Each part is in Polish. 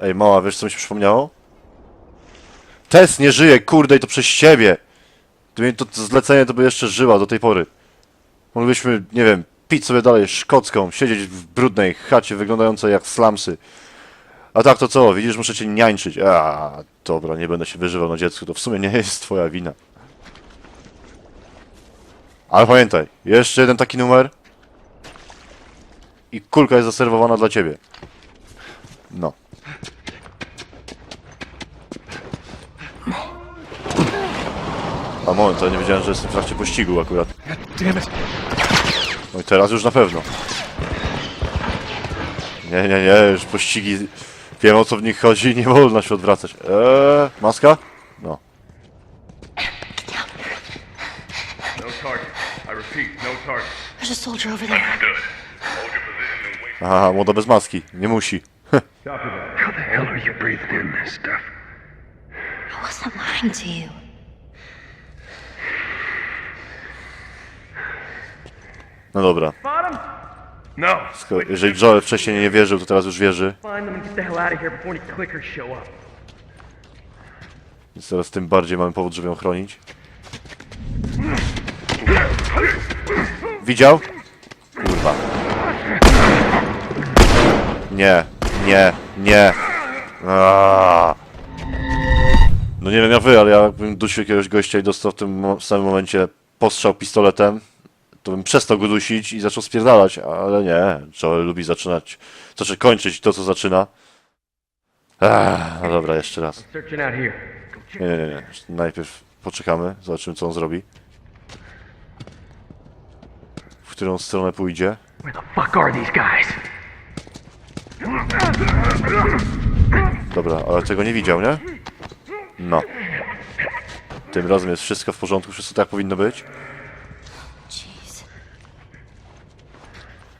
Ej, mała, wiesz co mi się przypomniało? Tess nie żyje, kurde, i to przez ciebie! Gdyby mi to zlecenie, to by jeszcze żyła do tej pory. Moglibyśmy, nie wiem, pić sobie dalej szkocką, siedzieć w brudnej chacie wyglądającej jak slumsy. A tak to co, widzisz, muszę cię niańczyć. A, dobra, nie będę się wyżywał na dziecku, to w sumie nie jest twoja wina. Ale pamiętaj, jeszcze jeden taki numer i kulka jest zaserwowana dla ciebie. No. A moment, to ja nie wiedziałem, że jestem w trakcie pościgu akurat. No i teraz już na pewno. Nie, nie, nie, już pościgi. Wiem o co w nich chodzi, nie wolno się odwracać. Eee, maska? No. No no. There's a soldier over there. Aha, młoda bez maski. Nie musi. How the hell are you breathing in this stuff? I wasn't lying to you. No dobra. No. Skoro, jeżeli Joel wcześniej nie wierzył, to teraz już wierzy. Więc teraz tym bardziej mamy powód, żeby ją chronić. Widział? Kurwa. Nie, nie, nie. Aaaa. No nie wiem jak wy, ale ja bym dusił jakiegoś gościa i dostał w tym samym momencie postrzał pistoletem, to bym przestał go dusić i zaczął spierdalać, ale nie. Joel lubi zaczynać, znaczy kończyć to, co zaczyna. Ach, no dobra, jeszcze raz. Searching out here. Go check. Nie, nie, nie, nie. Najpierw poczekamy, zobaczymy co on zrobi. W którą stronę pójdzie. Where the fuck are these guys? Dobra, ale tego nie widział, nie? No. Tym razem jest wszystko w porządku, wszystko tak powinno być.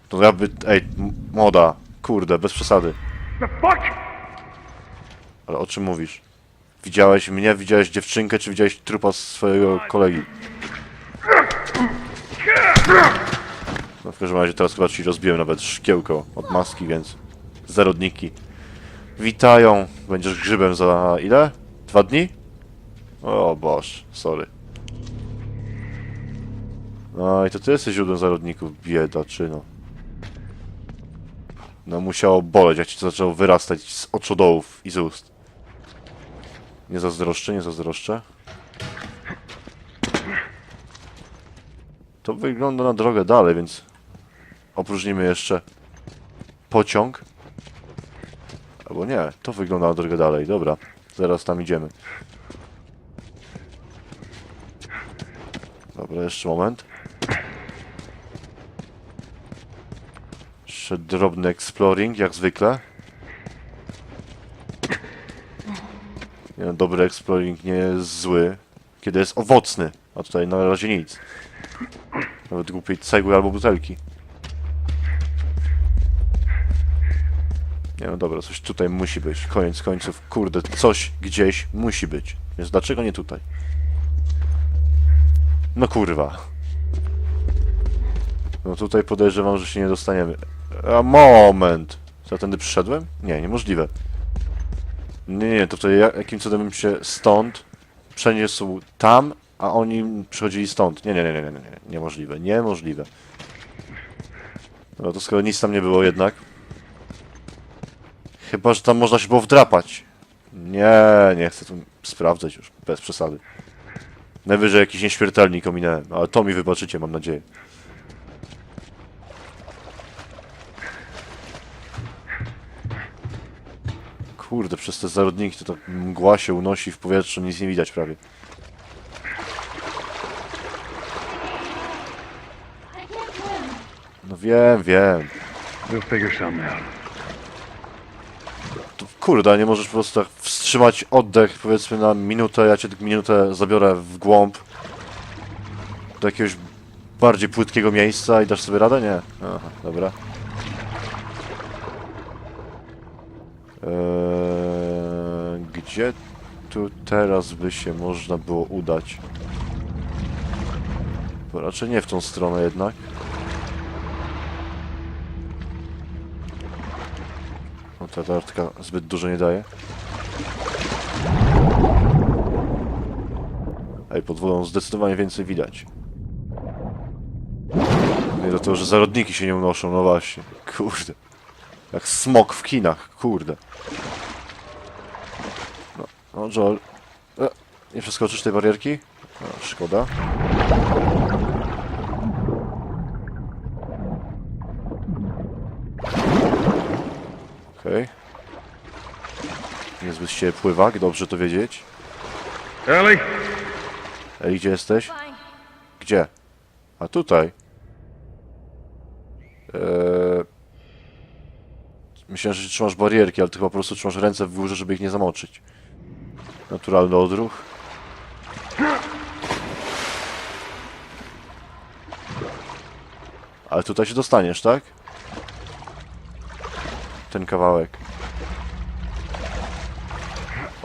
To jakby, ej, m- młoda, kurde, bez przesady. Ale o czym mówisz? Widziałeś mnie, widziałeś dziewczynkę, czy widziałeś trupa swojego kolegi? No w każdym razie teraz chyba ci rozbiłem nawet szkiełko od maski, więc zarodniki. Witają. Będziesz grzybem za ile? Dwa dni? O boż, sorry. No i to ty jesteś źródłem zarodników, biedaczyno. No musiało boleć, jak ci to zaczęło wyrastać z oczodołów i z ust. Nie zazdroszczę, nie zazdroszczę. To wygląda na drogę dalej, więc opróżnimy jeszcze pociąg. Albo nie, to wygląda na drogę dalej, dobra. Zaraz tam idziemy. Dobra, jeszcze moment. Jeszcze drobny exploring, jak zwykle. Nie, no, dobry exploring nie jest zły, kiedy jest owocny, a tutaj na razie nic. Nawet głupiej cegły albo butelki. Nie no dobra, coś tutaj musi być. Koniec końców, kurde, coś gdzieś musi być. Więc dlaczego nie tutaj? No kurwa. No tutaj podejrzewam, że się nie dostaniemy. A moment! Ja tędy przyszedłem? Nie, niemożliwe. Nie, nie, to tutaj ja- jakim cudem bym się stąd przeniósł tam, a oni przychodzili stąd. Nie, nie, nie, nie, nie, nie, nie. niemożliwe, niemożliwe. No to skoro nic tam nie było jednak. Chyba, że tam można się było wdrapać. Nie, nie chcę tu sprawdzać już, bez przesady. Najwyżej jakiś nieśmiertelnik ominąłem, ale to mi wybaczycie, mam nadzieję. Kurde, przez te zarodniki to tak mgła się unosi w powietrzu, nic nie widać prawie. No wiem, wiem. We'll figure something out. To, kurde, nie możesz po prostu tak wstrzymać oddech, powiedzmy na minutę, ja cię tak minutę zabiorę w głąb do jakiegoś bardziej płytkiego miejsca i dasz sobie radę? Nie. Aha, dobra. Eee, gdzie tu teraz by się można było udać? Bo raczej nie w tą stronę jednak. No ta tartka zbyt dużo nie daje. Ej, pod wodą zdecydowanie więcej widać. Nie do tego, że zarodniki się nie unoszą, no właśnie. Kurde. Jak smok w kinach, kurde. No, Joel. E, nie przeskoczysz tej barierki? No, szkoda. Okej. Niezbyt się pływak, dobrze to wiedzieć. Ellie? Ej, gdzie jesteś? Gdzie? A tutaj. Eee... Myślałem, że trzymasz barierki, ale ty chyba po prostu trzymasz ręce w górze, żeby ich nie zamoczyć. Naturalny odruch. Ale tutaj się dostaniesz, tak? Ten kawałek.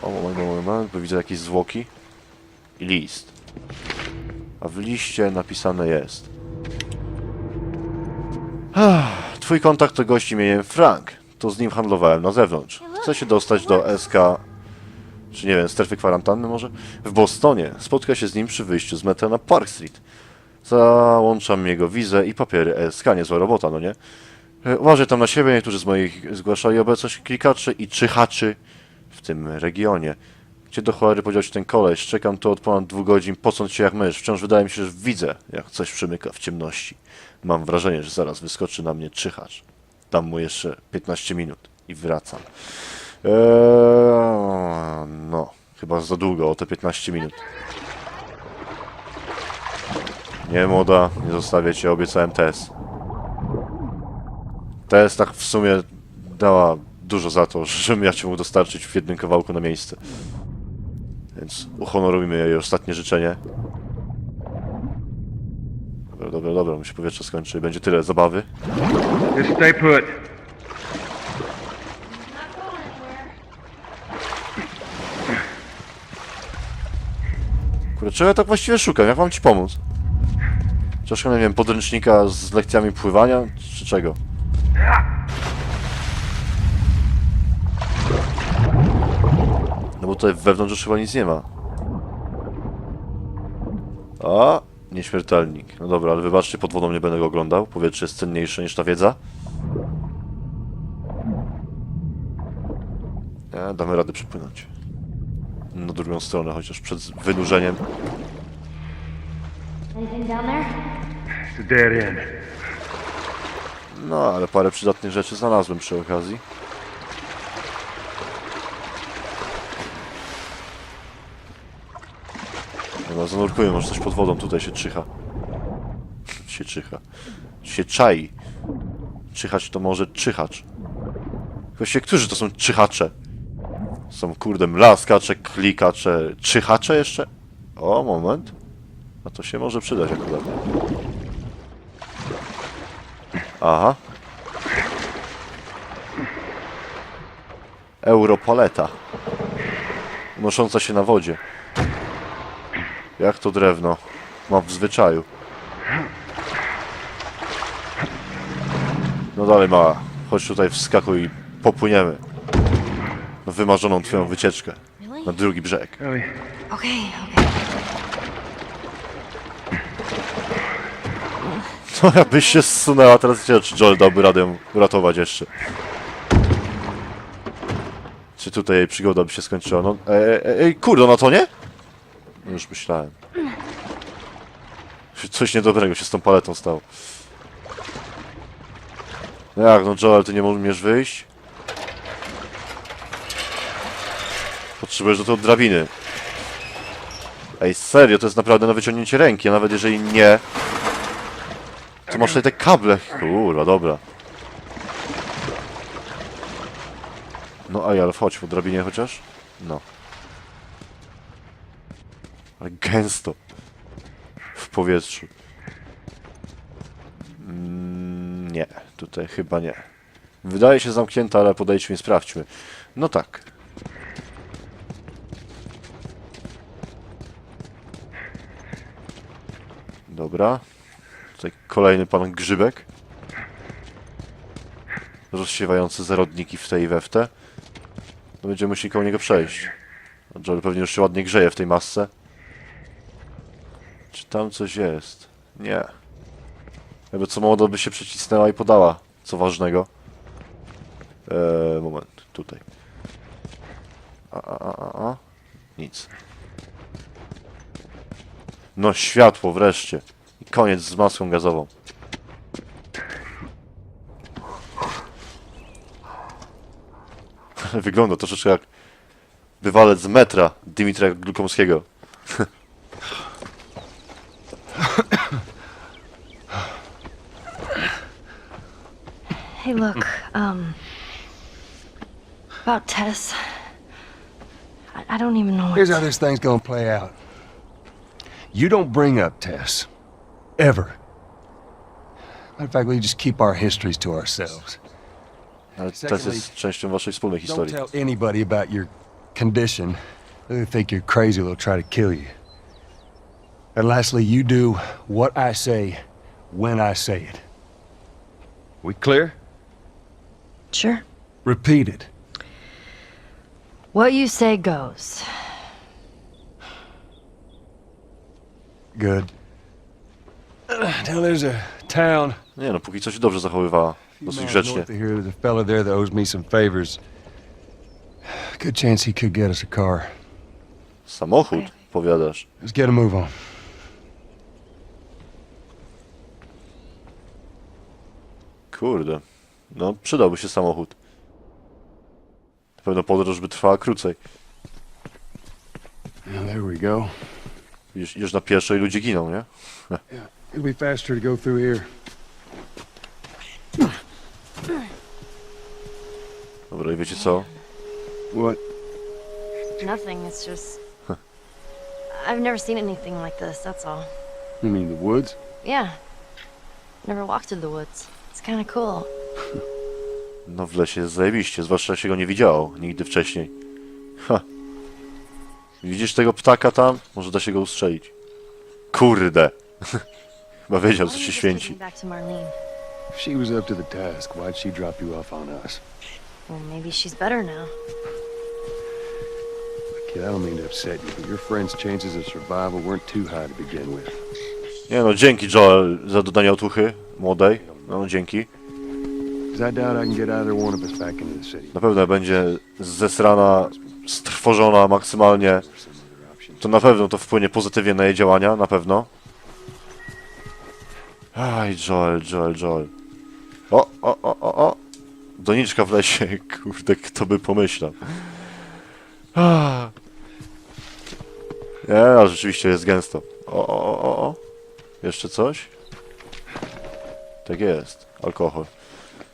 O, moment, moment, bo widzę jakieś zwłoki. I list. A w liście napisane jest. Twój kontakt to gość imieniem Frank. To z nim handlowałem na zewnątrz. Chcę się dostać do SK... Czy nie wiem, strefy kwarantanny może? W Bostonie. Spotka się z nim przy wyjściu z metra na Park Street. Załączam jego wizę i papiery SK. Niezła robota, no nie? E, Uważaj tam na siebie. Niektórzy z moich zgłaszali obecność klikaczy i czyhaczy w tym regionie. Gdzie do cholery podział się ten koleś? Czekam tu od ponad dwóch godzin, pocąc się jak mysz. Wciąż wydaje mi się, że widzę, jak coś przemyka w ciemności. Mam wrażenie, że zaraz wyskoczy na mnie czyhacz. Dam mu jeszcze 15 minut i wracam. Eee, no, chyba za długo, o te 15 minut. Nie, młoda, nie zostawię cię, obiecałem Tess. Tess tak w sumie dała dużo za to, żebym ja cię mógł dostarczyć w jednym kawałku na miejsce. Więc uhonorujmy jej ostatnie życzenie. Dobra, dobra, dobra, mu się powietrze skończy. Będzie tyle zabawy. Just stay put. Kurde, czego ja tak właściwie szukam? Jak mam ci pomóc? Troszkę, nie wiem, podręcznika z lekcjami pływania, czy czego? No bo tutaj wewnątrz już chyba nic nie ma. A, nieśmiertelnik. No dobra, ale wybaczcie, pod wodą nie będę go oglądał. Powietrze jest cenniejsze niż ta wiedza. E, damy radę przepłynąć. Na drugą stronę, chociaż przed wynurzeniem. Anything down there? It's a dead end. No, ale parę przydatnych rzeczy znalazłem przy okazji. Dobra, zanurkujmy, może coś pod wodą tutaj się czyha. się czyha. Się czai. Czyhać to może czyhacz. Właściwie, którzy to są czyhacze? Są, kurde, mlaskacze, klikacze, czyhacze jeszcze? O, moment. A to się może przydać akurat. Aha. Europaleta. Unosząca się na wodzie. Jak to drewno ma w zwyczaju. No dalej mała. Chodź tutaj wskakuj i popłyniemy. Na wymarzoną twoją wycieczkę. Na drugi brzeg. Ellie, Okay, okay. No jakbyś się zsunęła, teraz cię, czy Joel dałby radę ją uratować jeszcze. Czy tutaj jej przygoda by się skończyła? No, ej, ej, ej kurde, no to nie? No Już myślałem. Coś niedobrego się z tą paletą stało. No jak, no Joel, ty nie umiesz wyjść? Potrzebujesz do tego drabiny. Ej, serio, to jest naprawdę na wyciągnięcie ręki, a nawet jeżeli nie, tu masz tutaj te kable. Kurwa, dobra. No aj, ale wchodź po drabinie chociaż. No. Ale gęsto. W powietrzu. Mm, nie, tutaj chyba nie. Wydaje się zamknięta, ale podejdźmy i sprawdźmy. No tak. Dobra. Tutaj kolejny pan Grzybek. rozsiewający zarodniki w tej i we w te, to będziemy musieli koło niego przejść. Joel pewnie już się ładnie grzeje w tej masce. Czy tam coś jest? Nie. Jakby co modo by się przycisnęła i podała. Co ważnego. Eee, moment, tutaj. A, a, a, a. Nic. No światło wreszcie. I koniec z maską gazową. Wygląda troszeczkę jak bywalec z metra Dimitra Glukomskiego. Hey, look, um. About Tess. I, I don't even know what. Here's how this thing's gonna play out. You don't bring up Tess. Ever. Matter of fact, we just keep our histories to ourselves. Ale to jest częścią waszej wspólnej Don't historii. tell anybody about your condition. They think you're crazy, they'll try to kill you. And lastly, you do what I say when I say it. We clear? Sure. Repeat it. What you say goes. Good. Now there's a town Nie no, póki co się dobrze zachowywała. Dosyć miles grzecznie. north of here. There's a fella there that owes me some favors. Good chance he could get us a car. Samochód, powiadasz. Let's get a move on. Kurde. No, przydałby się samochód. Na pewno podróż by trwała krócej. Yeah, there we go. Idziesz, idziesz na pieszo i ludzie giną, nie? It'll be faster to go through here. Dobra, i wiecie co? What? Nothing, it's just. I've never seen anything like this, that's all. You mean the woods? Yeah. Never walked through the woods. It's kind of cool. No w lesie jest zajebiście, zwłaszcza się go nie widziało nigdy wcześniej. Ha. Widzisz tego ptaka tam? Może da się go ustrzelić. Kurde. Chyba wiedział, co się święci. me back to Marlene? If she was up to the task, why'd she drop you off on us? Well, maybe she's better now. Kid, I don't mean to upset you, but your friend's chances of survival weren't too high to begin with. Nie no, dzięki Joel za dodanie otuchy młodej. No, dzięki. Because I doubt I can get either one of us back into the city. Na pewno będzie zesrana, strwożona maksymalnie. To na pewno to wpłynie pozytywnie na jej działania, na pewno. Aj, Joel, Joel, Joel. O, o, o, o, o. Doniczka w lesie, kurde, kto by pomyślał. Ah. Nie, ale rzeczywiście jest gęsto. O, o, o, o. Jeszcze coś? Tak jest, alkohol.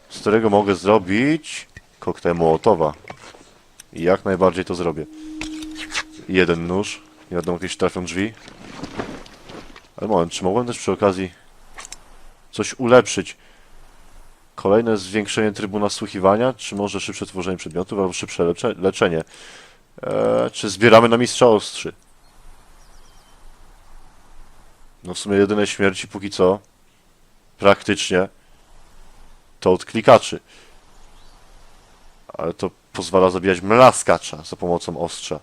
Z którego mogę zrobić koktajl Mołotowa. I jak najbardziej to zrobię. Jeden nóż. Nie wiadomo, kiedyś trafią drzwi. Ale moment, czy mogłem też przy okazji coś ulepszyć? Kolejne zwiększenie trybu nasłuchiwania, czy może szybsze tworzenie przedmiotów, albo szybsze lecze leczenie? Eee, czy zbieramy na mistrza ostrzy? No w sumie jedyne śmierci póki co, praktycznie, to od klikaczy. Ale to pozwala zabijać mlaskacza za pomocą ostrza.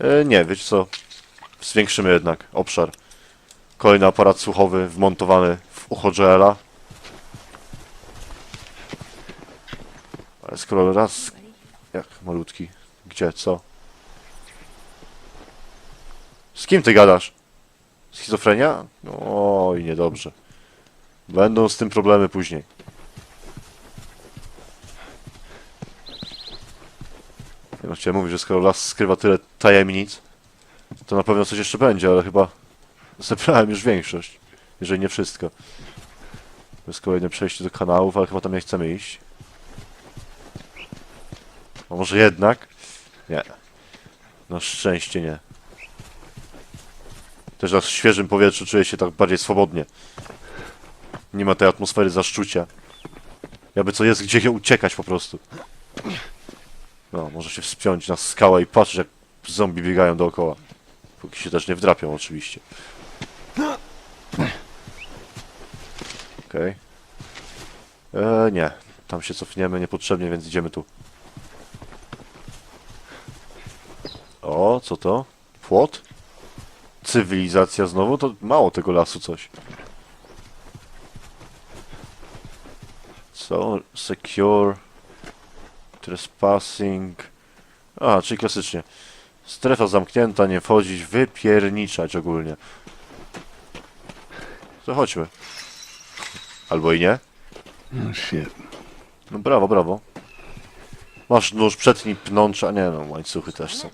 E, nie, wiecie co? Zwiększymy jednak obszar. Kolejny aparat słuchowy wmontowany w ucho Joela. Ale skoro raz... Jak malutki? Gdzie? Co? Z kim ty gadasz? Schizofrenia? Oj, niedobrze. Będą z tym problemy później. Nie no, mówić, że skoro las skrywa tyle tajemnic, to na pewno coś jeszcze będzie, ale chyba zebrałem już większość, jeżeli nie wszystko. To jest kolejne przejście do kanałów, ale chyba tam nie chcemy iść. A może jednak? Nie. Na szczęście nie. Też na świeżym powietrzu czuję się tak bardziej swobodnie. Nie ma tej atmosfery zaszczucia. Jakby co jest gdzie uciekać po prostu. No, może się wspiąć na skałę i patrzeć jak zombie biegają dookoła. Póki się też nie wdrapią oczywiście. Okej. Eee, nie. Tam się cofniemy niepotrzebnie, więc idziemy tu. O, co to? Płot? Cywilizacja znowu? To mało tego lasu coś. Co? Secure. Trespassing. A, czyli klasycznie. Strefa zamknięta, nie wchodzić, wypierniczać ogólnie. To chodźmy. Albo i nie. Oh, shit. No brawo, brawo. Masz nóż, przetnij pnącza. Nie no, łańcuchy też są.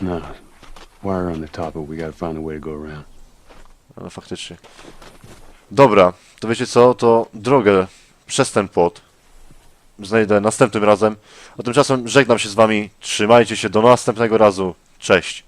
No. Wire on the top, but we gotta find a way to go around. No faktycznie. Dobra, to wiecie co, to drogę przez ten płot znajdę następnym razem. A tymczasem żegnam się z wami. Trzymajcie się do następnego razu. Cześć.